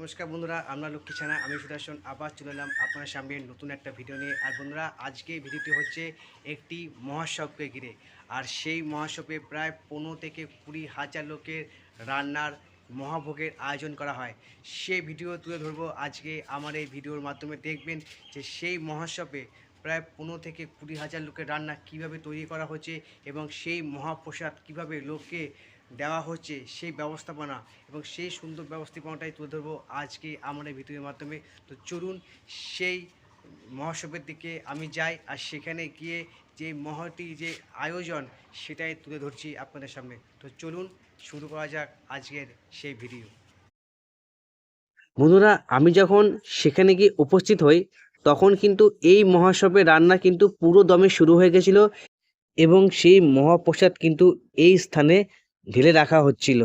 নমস্কার বন্ধুরা, আমরা লক্ষ্মী ছানা, আমি সুদর্শন। আবার চলে এলাম আপনার সামনে নতুন একটা ভিডিও নিয়ে। আর বন্ধুরা, আজকে ভিডিওটি হচ্ছে একটি মহোৎসবকে ঘিরে। আর সেই মহোৎসবে প্রায় পনেরো থেকে কুড়ি হাজার লোকের রান্নার মহাভোগের আয়োজন করা হয়। সেই ভিডিও তুলে ধরবো। আজকে আমার এই ভিডিওর মাধ্যমে দেখবেন যে সেই মহোৎসবে প্রায় পনেরো থেকে কুড়ি হাজার লোকের রান্না কীভাবে তৈরি করা হচ্ছে এবং সেই মহাপ্রসাদ কীভাবে লোককে দেওয়া হচ্ছে সেই ব্যবস্থাপনা এবং সেই সুন্দর ব্যবস্থাপনাটাই তুলে ধরবো আজকে এই ভিডিওর মাধ্যমে। তো চলুন সেই মহোৎসবের দিকে আমি যাই আর সেখানে গিয়ে যে মহতি যে আয়োজন সেটাই তুলে ধরছি আপনাদের সামনে। তো চলুন শুরু করা যাক আজকের সেই ভিডিও। বন্ধুরা, আমি যখন সেখানে গিয়ে উপস্থিত হই, তখন কিন্তু এই মহোৎসবের রান্না কিন্তু পুরো দমে শুরু হয়ে গেছিল এবং সেই মহাপ্রসাদ কিন্তু এই স্থানে ঢেলে রাখা হচ্ছিল।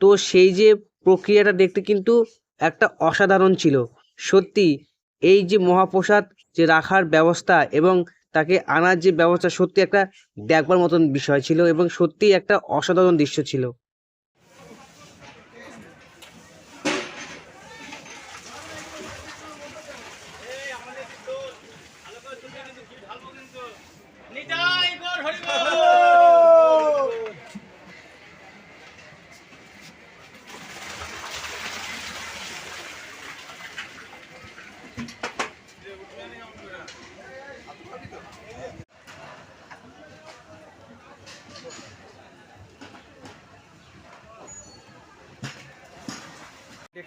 তো সেই যে প্রক্রিয়াটা দেখতে কিন্তু একটা অসাধারণ ছিল। সত্যি, এই যে মহাপ্রসাদ যে রাখার ব্যবস্থা এবং তাকে আনার যে ব্যবস্থা সত্যি একটা দেখবার মতন বিষয় ছিল এবং সত্যি একটা অসাধারণ দৃশ্য ছিল।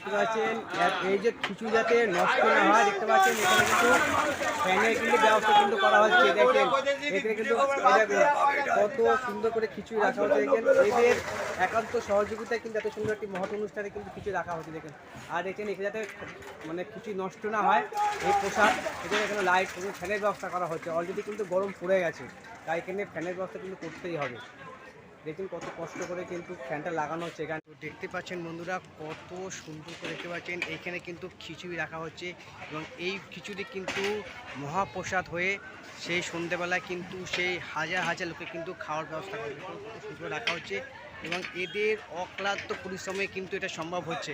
দেখতে পাচ্ছেন এই যে খিচুড়ি যাতে নষ্ট না হয়, দেখতে পাচ্ছেন, এখানে কিন্তু ফ্যানের কিন্তু ব্যবস্থা কিন্তু করা হচ্ছে, দেখেন। এখানে কিন্তু কত সুন্দর করে খিচুড়ি রাখা হচ্ছে, দেখেন। এদের একান্ত সহযোগিতায় কিন্তু এত সুন্দর একটি মহৎ অনুষ্ঠানে কিন্তু খিচুড়ি রাখা হচ্ছে, দেখেন। আর দেখেন এখানে যাতে মানে খিচুড়ি নষ্ট না হয়, এই পোশাক এখানে এখানে লাইট এবং ফ্যানের ব্যবস্থা করা হচ্ছে। অলরেডি কিন্তু গরম পড়ে গেছে, তাই এখানে ফ্যানের ব্যবস্থা কিন্তু করতেই হবে। দেখুন কত কষ্ট করে কিন্তু ফ্যানটা লাগানো হচ্ছে এখানে। দেখতে পাচ্ছেন বন্ধুরা, কত সুন্দর করে দেখতে পাচ্ছেন। এইখানে কিন্তু খিচুড়ি রাখা হচ্ছে এবং এই খিচুড়ি কিন্তু মহাপ্রসাদ হয়ে সেই সন্ধেবেলায় কিন্তু সেই হাজার হাজার লোকে কিন্তু খাওয়ার ব্যবস্থা করে সুন্দর রাখা হচ্ছে এবং এদের অক্লান্ত পরিশ্রমে কিন্তু এটা সম্ভব হচ্ছে।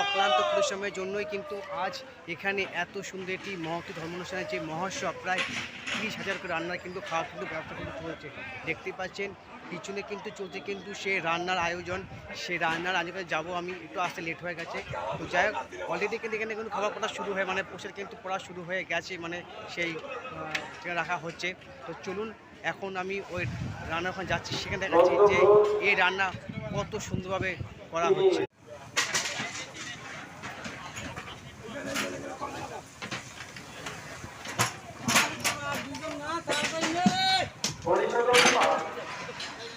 অক্লান্ত পরিশ্রমের জন্যই কিন্তু আজ এখানে এত সুন্দর একটি মহতি ধর্মানুষ্ঠানের যে মহোৎসব, প্রায় তিরিশ হাজার করে রান্নার কিন্তু খাওয়ার কিন্তু ব্যবস্থা কিন্তু চলছে দেখতে পাচ্ছেন পিছনে কিন্তু চলছে কিন্তু সে রান্নার আয়োজন, সে রান্নার আয়োজন যাব আমি, একটু আসতে লেট হয়ে গেছে। তো যাই হোক অলরেডি কিন্তু এখানে কিন্তু খাবার পড়া শুরু হয় মানে পোষের কিন্তু পড়া শুরু হয়ে গেছে মানে সেই রাখা হচ্ছে। তো চলুন, এখন আমি ওই রান্না যাচ্ছি, সেখানে দেখাচ্ছি যে এই রান্না কত সুন্দরভাবে করা হচ্ছে।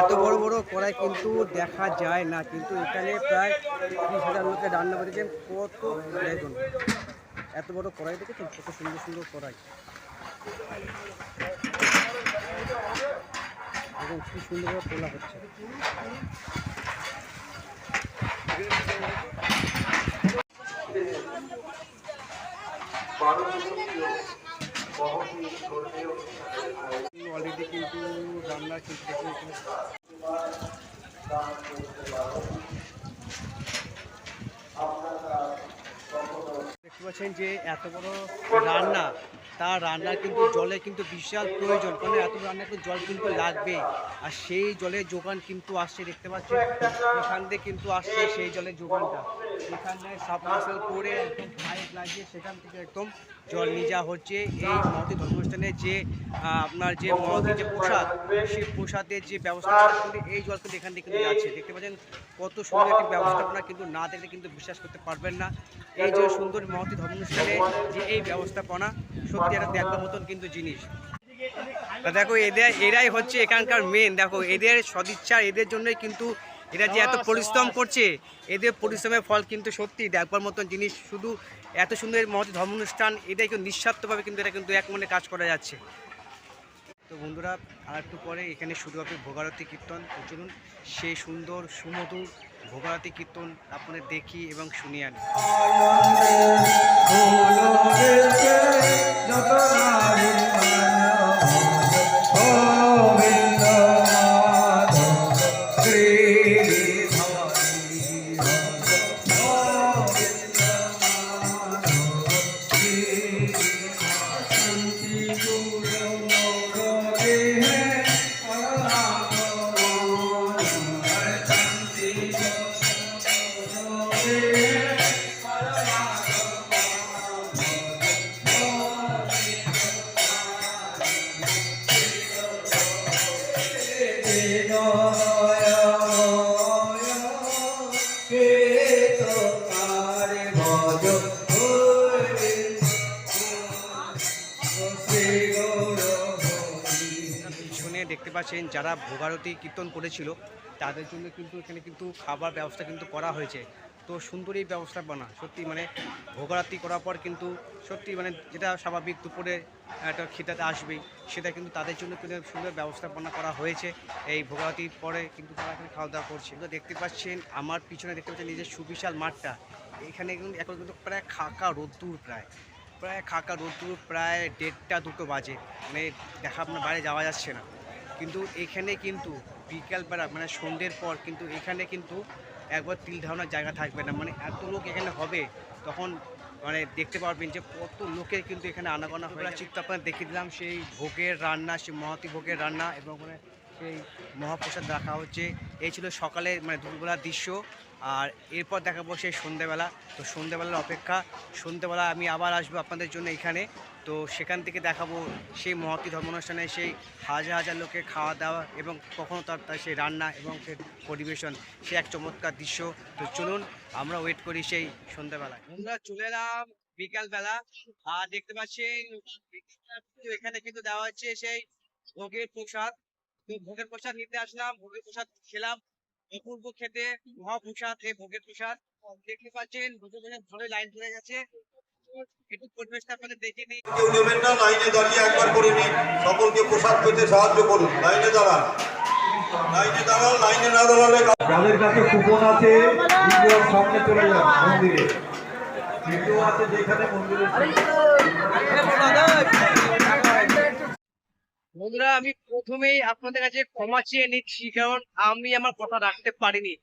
এত বড় বড় কড়াই কিন্তু দেখা যায় না, কিন্তু এখানে প্রায় ত্রিশ হাজার লোকের রান্না করেছেন। কত দেখুন, এত বড় কড়াই দেখেছেন? কত সুন্দর সুন্দর কড়াই। এবং কি সুন্দরভাবে তোলা হচ্ছে। মহতি দেখতে পাচ্ছেন যে এত বড় রান্না, তার রান্নার কিন্তু জলে কিন্তু বিশাল প্রয়োজন। কারণ এত রান্না কিন্তু জল কিন্তু লাগবে। আর সেই জলের যোগান কিন্তু আসছে, দেখতে পাচ্ছেন? এখান থেকে কিন্তু আসছে সেই জলের যোগানটা। এখানে সাবমার্সাল করে পাইপ লাগিয়ে সেখান থেকে একদম জল নিয়ে যাওয়া হচ্ছে। এই মহতি ধর্মস্থানের যে আপনার যে মহতি যে প্রসাদ সেই প্রসাদের যে ব্যবস্থা কিন্তু এই জল কিন্তু এখান থেকে যাচ্ছে। দেখতে পাচ্ছেন কত সুন্দর একটি ব্যবস্থাপনা কিন্তু না দেখলে কিন্তু বিশ্বাস করতে পারবেন না। এই যে সুন্দর মহতি ধর্মস্থানে যে এই ব্যবস্থাপনা সত্যি একটা দেখার মতন কিন্তু জিনিস। তা দেখো এদের এরাই হচ্ছে এখানকার মেন দেখো এদের সদিচ্ছা এদের জন্যই কিন্তু এরা যে এত পরিশ্রম করছে এদের পরিশ্রমের ফল কিন্তু সত্যি দেখবার মতন জিনিস শুধু এত সুন্দর এই মহতি ধর্ম অনুষ্ঠান এটাই কিন্তু নিঃস্বার্থভাবে কিন্তু এটা কিন্তু এক মনে কাজ করা যাচ্ছে। তো বন্ধুরা আর একটু পরে এখানে শুরু হবে ভোগারতি কীর্তন। চলুন সেই সুন্দর সুমধুর ভোগারতি কীর্তন আপনাদের দেখি এবং শুনি আনি। পাচ্ছেন যারা ভোগারতি কীর্তন করেছিল, তাদের জন্য কিন্তু এখানে কিন্তু খাবার ব্যবস্থা কিন্তু করা হয়েছে। তো সুন্দর এই ব্যবস্থাপনা সত্যি মানে ভোগারতি করার পর কিন্তু সত্যি মানে যেটা স্বাভাবিক, দুপুরে একটা খেতে আসবেই সেটা কিন্তু তাদের জন্য কিন্তু সুন্দর ব্যবস্থাপনা করা হয়েছে। এই ভোগারতির পরে কিন্তু তারা এখানে খাওয়া দাওয়া করছে। তো দেখতে পাচ্ছেন, আমার পিছনে দেখতে পাচ্ছেন নিজের সুবিশাল মাঠটা। এখানে কিন্তু এখন কিন্তু প্রায় খাকা রোদ্দুর প্রায়। প্রায় খাকা রোদ্দুর প্রায় দেড়টা দুটো বাজে। মানে দেখা আপনার বাইরে যাওয়া যাচ্ছে না। কিন্তু এখানে কিন্তু বিকালবেলা মানে সন্ধ্যের পর কিন্তু এখানে কিন্তু একবার তিল ধারণার জায়গা থাকবে না। মানে এত লোক এখানে হবে, তখন মানে দেখতে পারবেন যে কত লোকের কিন্তু এখানে আনাগোনা হয়ে চিত্র আপনার দেখিয়ে দিলাম, সেই ভোগের রান্না, সেই মহাতি ভোগের রান্না এবং ওখানে সেই মহাপ্রসাদ রাখা হচ্ছে। এই ছিল সকালে মানে দুপুরবেলার দৃশ্য। আর এরপর দেখাবো সেই সন্ধ্যেবেলা। তো সন্ধ্যেবেলার অপেক্ষা। সন্ধ্যেবেলা আমি আবার আসব আপনাদের জন্য এখানে। তো সেখান থেকে দেখাবো সেই মহতি ধর্ম অনুষ্ঠানে সেই হাজার হাজার লোকের খাওয়া দাওয়া এবং কখনো তার তার সেই রান্না এবং সেই পরিবেশন। সে এক চমৎকার দৃশ্য। তো চলুন, আমরা ওয়েট করি সেই সন্ধ্যাবেলায়। আমরা চলে এলাম বিকালবেলা। আর দেখতে পাচ্ছেন, এখানে কিন্তু দেওয়া হচ্ছে সেই ভোগের প্রসাদ। তো ভোগের প্রসাদ নিতে আসলাম, ভোগের প্রসাদ খেলাম। অপূর্ব খেতে, মহাপ্রসাদ, এই ভোগের প্রসাদ। দেখতে পাচ্ছেন ভোগের প্রসাদ ভালোই লাইন পড়ে গেছে। একটু পরিবেশটা আপনাদের দেখে নিই কেউ নেবেন না লাইনে দাঁড়িয়ে একবার করে নিন। সকলকে প্রসাদ পেতে সাহায্য করুন। লাইনে দাঁড়ান। লাইনে দাঁড়ান লাইনে না দাঁড়ালে যাদের কাছে কুপন আছে ভিডিওর সামনে চলে যান মন্দিরে। ভিডিও আছে যেখানে মন্দিরের বন্ধুরা আমি প্রথমেই আপনাদের কাছে ক্ষমা চেয়ে নিচ্ছি কারণ আমি আমার কথা রাখতে পারিনি।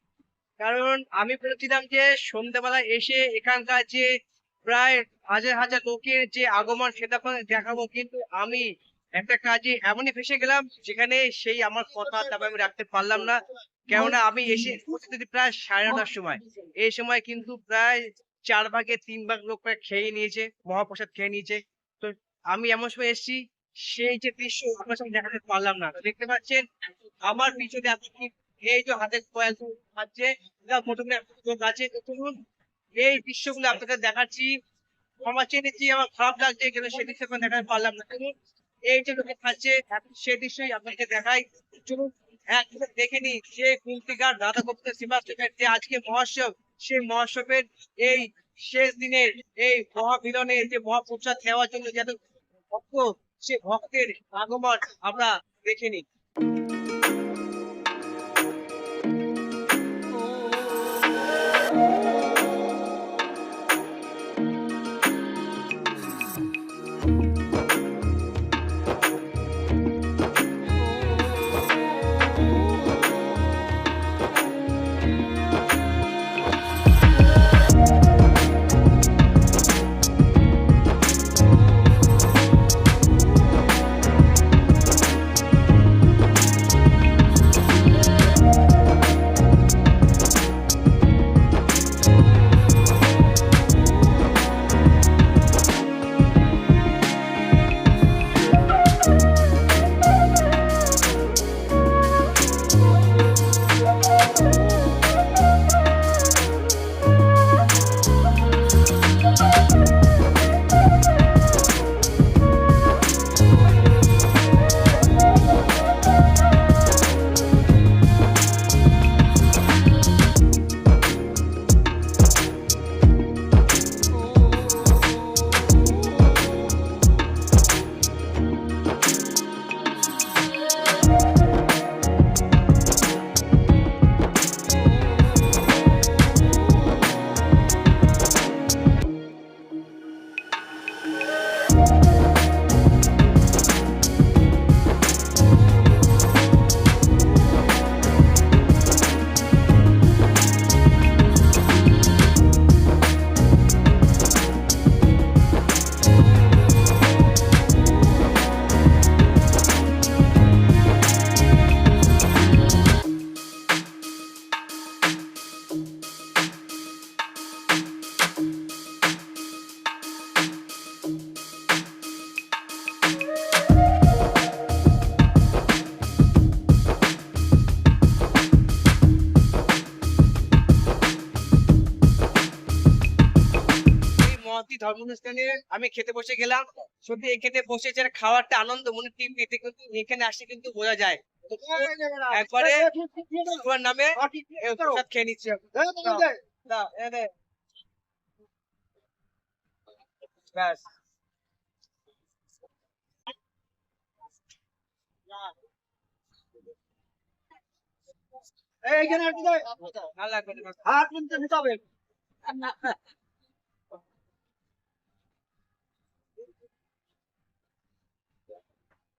কারণ আমি বলেছিলাম যে সন্ধ্যাবেলা এসে এখানকার যে প্রায় হাজার হাজার লোকের যে আগমন সেটা আপনাদের দেখাবো। কিন্তু আমি একটা কাজে এমনই ফেসে গেলাম, যেখানে সেই আমার কথা তারপর আমি রাখতে পারলাম না। কেননা আমি এসে পৌঁছতে প্রায় সাড়ে নটার সময়। এই সময় কিন্তু প্রায় চার ভাগে তিন ভাগ লোক প্রায় খেয়ে নিয়েছে, মহাপ্রসাদ খেয়ে নিয়েছে। তো আমি এমন সময় এসেছি, সেই যে দৃশ্য আপনার সঙ্গে দেখাতে পারলাম না। দেখতে পাচ্ছেন, আমার পিছনে এত কি, এই যে হাতে কয়েল আছে, তো চলুন, এই দৃশ্যগুলো আপনাকে দেখাচ্ছি। আমার চেনেছি, আমার খারাপ লাগছে কিন্তু সেই দৃশ্য আপনাকে দেখাতে পারলাম না। চলুন, এই যে লোকে খাচ্ছে সেই দৃশ্যই আপনাকে দেখাই। চলুন এক দেখে নি যে কুন্তিকার রাধা গোবিন্দ শ্রীবাস্তবের যে আজকে মহোৎসব, সেই মহোৎসবের এই শেষ দিনের এই মহামিলনে যে মহাপ্রসাদ দেওয়ার জন্য যত ভক্ত, সে ভক্তের আগমন আমরা দেখে নিই। মহাতি ধর্মানুষ্ঠানে আমি খেতে বসে গেলাম সত্যি এখানে বসে যে খাওয়ারটা আনন্দ মনে তৃপ্তি এতে কিন্তু এখানে আসলে কিন্তু বোঝা যায় একবারে তোমার নামে প্রসাদ খেয়ে নিচ্ছি। ব্যাস এইখানে লাগবে হাত কিন্তু নিতে হবে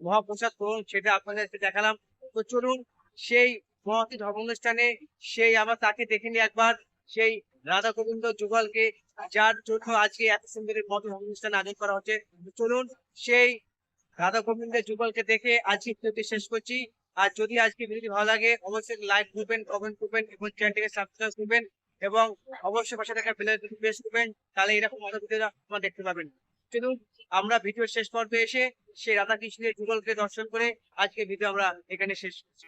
মহাপ্রসাদ গ্রহণ সেটা আপনাদেরকে দেখালাম। তো চলুন, সেই মহতি ধর্মানুষ্ঠানে সেই আবার তাকে দেখে নিই একবার, সেই রাধা গোবিন্দ যুগলকে, যার জন্য আজকে এত সুন্দর মহতি অনুষ্ঠান আয়োজন করা হচ্ছে। চলুন, সেই রাধা গোবিন্দের যুগলকে দেখে আজকে ভিডিওটি শেষ করছি। আর যদি আজকে ভিডিওটি ভালো লাগে, অবশ্যই লাইক করবেন কমেন্ট করবেন এবং চ্যানেলটিকে সাবস্ক্রাইব করবেন এবং অবশ্যই পাশে থাকা বেল প্রেস করবেন, তাহলে এরকম আরও ভিডিও আপনারা দেখতে পাবেন। চলুন আমরা ভিডিও শেষ পর্বে এসে সেই রাধাকৃষ্ণের যুগলকে দর্শন করে আজকে ভিডিও আমরা এখানে শেষ করছি।